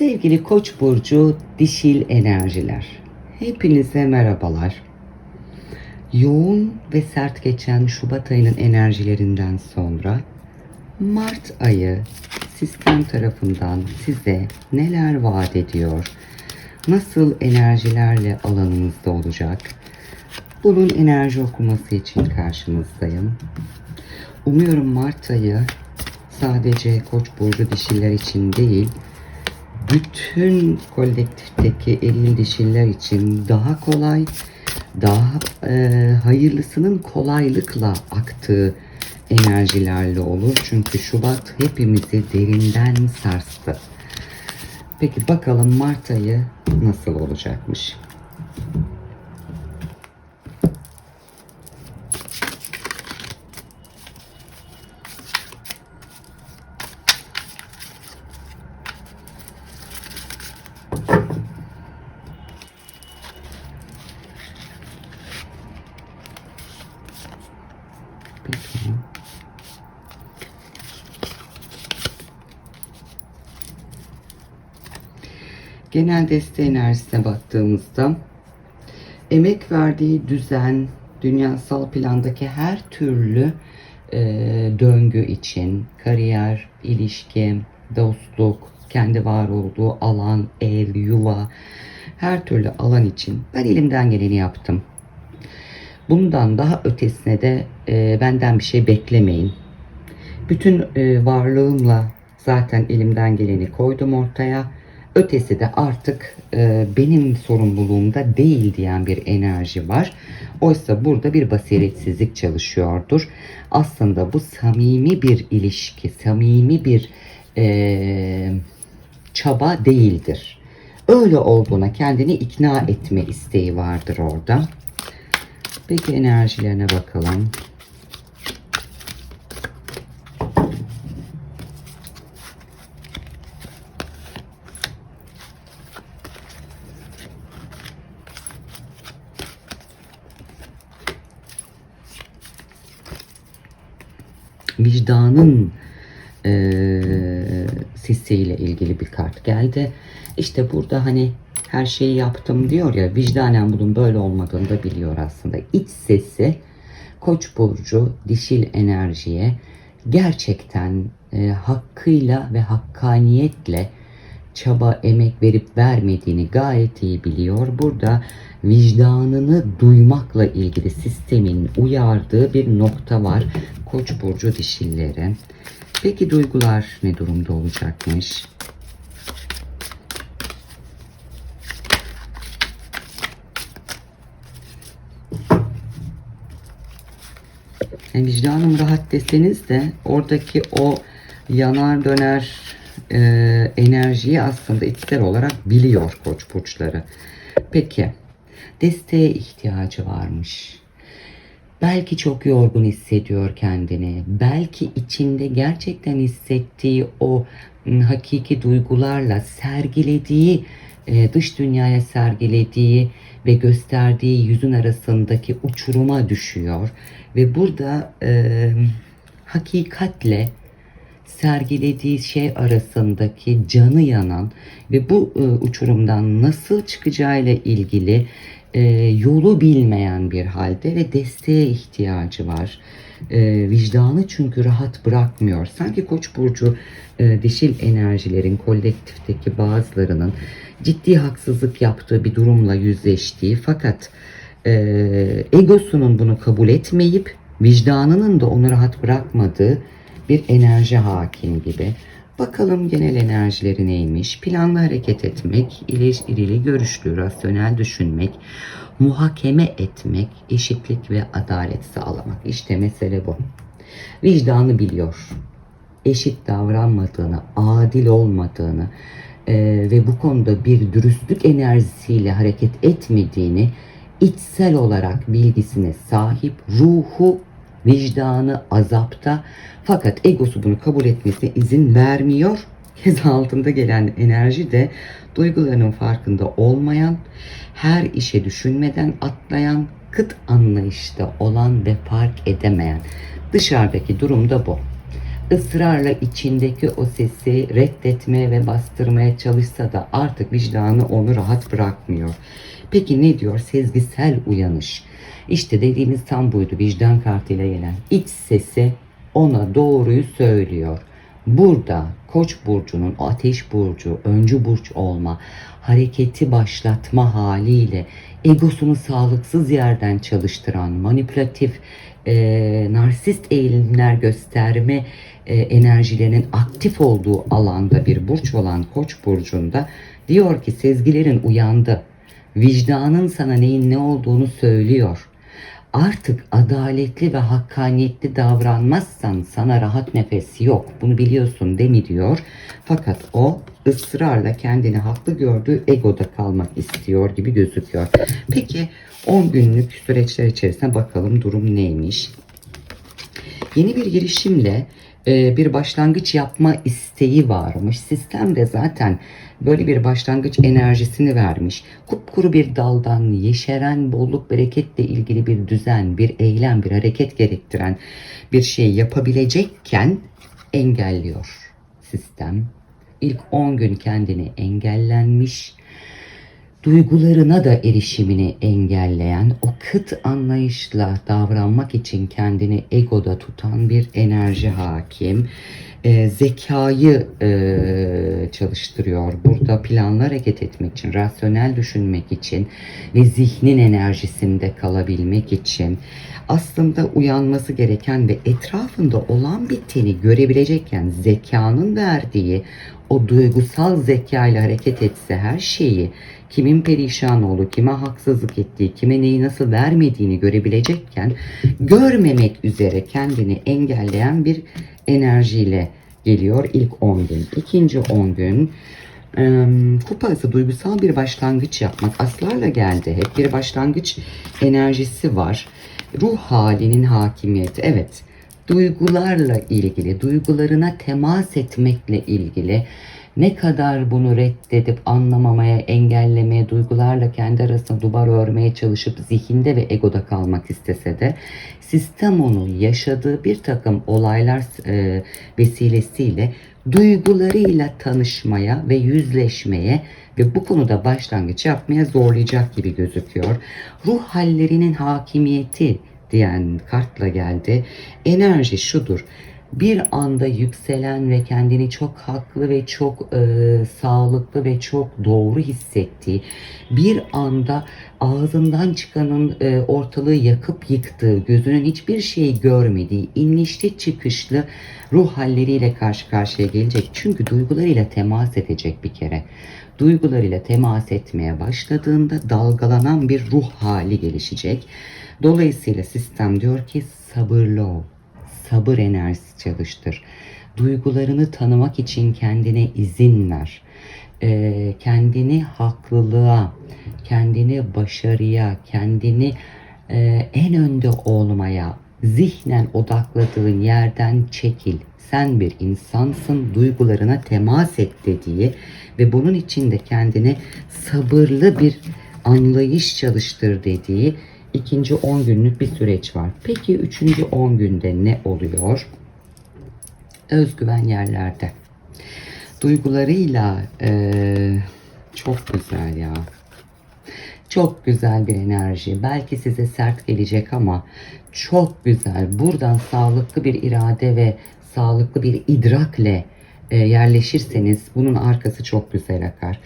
Sevgili Koç burcu dişil enerjiler. Hepinize merhabalar. Yoğun ve sert geçen Şubat ayının enerjilerinden sonra Mart ayı sistem tarafından size neler vaat ediyor? Nasıl enerjilerle alanınızda olacak? Bunun enerji okuması için karşınızdayım. Umuyorum Mart ayı sadece Koç burcu dişiler için değil, bütün kolektifteki eril dişiler için daha kolay, daha e, hayırlısının kolaylıkla aktığı enerjilerle olur. Çünkü Şubat hepimizi derinden sarstı. Peki bakalım Mart ayı nasıl olacakmış? Peki. Genel deste enerjisine baktığımızda emek verdiği düzen, dünyasal plandaki her türlü e, döngü için kariyer, ilişki, dostluk, kendi var olduğu alan, ev, yuva, her türlü alan için ben elimden geleni yaptım. Bundan daha ötesine de e, benden bir şey beklemeyin. Bütün e, varlığımla zaten elimden geleni koydum ortaya. Ötesi de artık e, benim sorumluluğumda değil diyen bir enerji var. Oysa burada bir basiretsizlik çalışıyordur. Aslında bu samimi bir ilişki, samimi bir e, çaba değildir. Öyle olduğuna kendini ikna etme isteği vardır orada. Peki enerjilerine bakalım. Vicdanın eee sisiyle ilgili bir kart geldi. İşte burada hani her şeyi yaptım diyor ya vicdanen bunun böyle olmadığını da biliyor aslında. İç sesi Koç burcu dişil enerjiye gerçekten e, hakkıyla ve hakkaniyetle çaba emek verip vermediğini gayet iyi biliyor. Burada vicdanını duymakla ilgili sistemin uyardığı bir nokta var. Koç burcu dişilleri. Peki duygular ne durumda olacakmış? Yani vicdanım rahat deseniz de oradaki o yanar döner e, enerjiyi aslında içsel olarak biliyor koç burçları. Peki desteğe ihtiyacı varmış. Belki çok yorgun hissediyor kendini. Belki içinde gerçekten hissettiği o hakiki duygularla sergilediği, e, dış dünyaya sergilediği ve gösterdiği yüzün arasındaki uçuruma düşüyor. Ve burada e, hakikatle sergilediği şey arasındaki canı yanan ve bu e, uçurumdan nasıl çıkacağıyla ilgili e, yolu bilmeyen bir halde ve desteğe ihtiyacı var. E, vicdanı çünkü rahat bırakmıyor. Sanki Koç burcu e, dişil enerjilerin kolektifteki bazılarının ciddi haksızlık yaptığı bir durumla yüzleştiği fakat e, egosunun bunu kabul etmeyip vicdanının da onu rahat bırakmadığı bir enerji hakim gibi. Bakalım genel enerjileri neymiş? Planlı hareket etmek, irili görüşlü, rasyonel düşünmek, muhakeme etmek, eşitlik ve adalet sağlamak. İşte mesele bu. Vicdanı biliyor. Eşit davranmadığını, adil olmadığını e, ve bu konuda bir dürüstlük enerjisiyle hareket etmediğini içsel olarak bilgisine sahip, ruhu vicdanı azapta fakat egosu bunu kabul etmesine izin vermiyor. Kez altında gelen enerji de duygularının farkında olmayan, her işe düşünmeden atlayan, kıt anlayışta olan ve fark edemeyen. Dışarıdaki durum da bu. ısrarla içindeki o sesi reddetmeye ve bastırmaya çalışsa da artık vicdanı onu rahat bırakmıyor. Peki ne diyor? Sezgisel uyanış. İşte dediğimiz tam buydu vicdan kartıyla gelen. İç sesi ona doğruyu söylüyor. Burada Koç burcunun ateş burcu, öncü burç olma, hareketi başlatma haliyle egosunu sağlıksız yerden çalıştıran, manipülatif, e, narsist eğilimler gösterme e, enerjilerinin aktif olduğu alanda bir burç olan Koç burcunda diyor ki sezgilerin uyandı. Vicdanın sana neyin ne olduğunu söylüyor. Artık adaletli ve hakkaniyetli davranmazsan sana rahat nefes yok. Bunu biliyorsun değil mi diyor. Fakat o ısrarla kendini haklı gördüğü egoda kalmak istiyor gibi gözüküyor. Peki 10 günlük süreçler içerisinde bakalım durum neymiş? Yeni bir girişimle e, bir başlangıç yapma isteği varmış. Sistem de zaten böyle bir başlangıç enerjisini vermiş. Kupkuru bir daldan yeşeren bolluk bereketle ilgili bir düzen, bir eylem, bir hareket gerektiren bir şey yapabilecekken engelliyor sistem. İlk 10 gün kendini engellenmiş duygularına da erişimini engelleyen, o kıt anlayışla davranmak için kendini egoda tutan bir enerji hakim. E, zekayı e, çalıştırıyor. Burada planlı hareket etmek için, rasyonel düşünmek için ve zihnin enerjisinde kalabilmek için aslında uyanması gereken ve etrafında olan biteni görebilecekken zekanın verdiği o duygusal zeka ile hareket etse her şeyi kimin perişan olduğu, kime haksızlık ettiği, kime neyi nasıl vermediğini görebilecekken görmemek üzere kendini engelleyen bir enerjiyle geliyor ilk 10 gün. İkinci 10 gün kupası duygusal bir başlangıç yapmak aslarla geldi. Hep bir başlangıç enerjisi var. Ruh halinin hakimiyeti. Evet duygularla ilgili, duygularına temas etmekle ilgili ne kadar bunu reddedip anlamamaya, engellemeye, duygularla kendi arasında duvar örmeye çalışıp zihinde ve egoda kalmak istese de sistem onu yaşadığı bir takım olaylar e, vesilesiyle duygularıyla tanışmaya ve yüzleşmeye ve bu konuda başlangıç yapmaya zorlayacak gibi gözüküyor. Ruh hallerinin hakimiyeti diyen kartla geldi. Enerji şudur bir anda yükselen ve kendini çok haklı ve çok e, sağlıklı ve çok doğru hissettiği, bir anda ağzından çıkanın e, ortalığı yakıp yıktığı, gözünün hiçbir şey görmediği, inişli çıkışlı ruh halleriyle karşı karşıya gelecek. Çünkü duygularıyla temas edecek bir kere. Duygularıyla temas etmeye başladığında dalgalanan bir ruh hali gelişecek. Dolayısıyla sistem diyor ki sabırlı ol sabır enerjisi çalıştır. Duygularını tanımak için kendine izin ver. Ee, kendini haklılığa, kendini başarıya, kendini e, en önde olmaya, zihnen odakladığın yerden çekil. Sen bir insansın, duygularına temas et dediği ve bunun için de kendine sabırlı bir anlayış çalıştır dediği ikinci 10 günlük bir süreç var. Peki üçüncü 10 günde ne oluyor? Özgüven yerlerde. Duygularıyla e, çok güzel ya. Çok güzel bir enerji. Belki size sert gelecek ama çok güzel. Buradan sağlıklı bir irade ve sağlıklı bir idrakle e, yerleşirseniz bunun arkası çok güzel akar.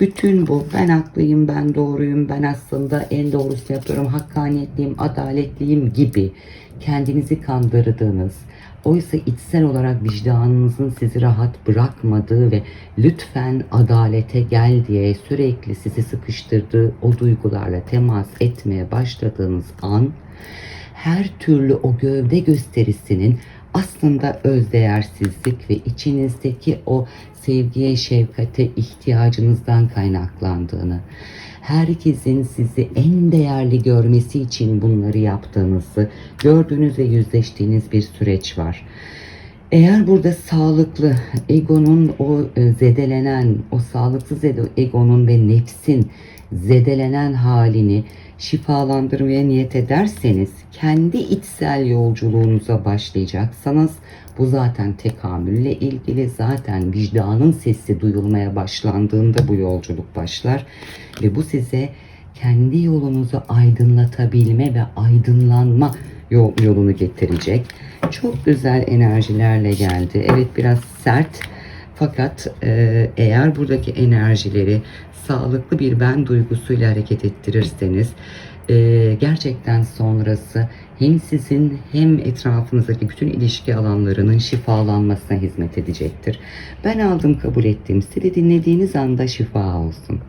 Bütün bu ben haklıyım, ben doğruyum, ben aslında en doğrusu yapıyorum, hakkaniyetliyim, adaletliyim gibi kendinizi kandırdığınız, oysa içsel olarak vicdanınızın sizi rahat bırakmadığı ve lütfen adalete gel diye sürekli sizi sıkıştırdığı o duygularla temas etmeye başladığınız an her türlü o gövde gösterisinin aslında özdeğersizlik ve içinizdeki o sevgiye, şefkate ihtiyacınızdan kaynaklandığını, herkesin sizi en değerli görmesi için bunları yaptığınızı gördüğünüz ve yüzleştiğiniz bir süreç var. Eğer burada sağlıklı egonun o e, zedelenen, o sağlıksız ego- egonun ve nefsin zedelenen halini şifalandırmaya niyet ederseniz kendi içsel yolculuğunuza başlayacaksanız bu zaten tekamülle ilgili zaten vicdanın sesi duyulmaya başlandığında bu yolculuk başlar ve bu size kendi yolunuzu aydınlatabilme ve aydınlanma yol, yolunu getirecek. Çok güzel enerjilerle geldi. Evet biraz sert fakat e, eğer buradaki enerjileri sağlıklı bir ben duygusuyla hareket ettirirseniz e, gerçekten sonrası hem sizin hem etrafınızdaki bütün ilişki alanlarının şifalanmasına hizmet edecektir. Ben aldım kabul ettim. Sizi dinlediğiniz anda şifa olsun.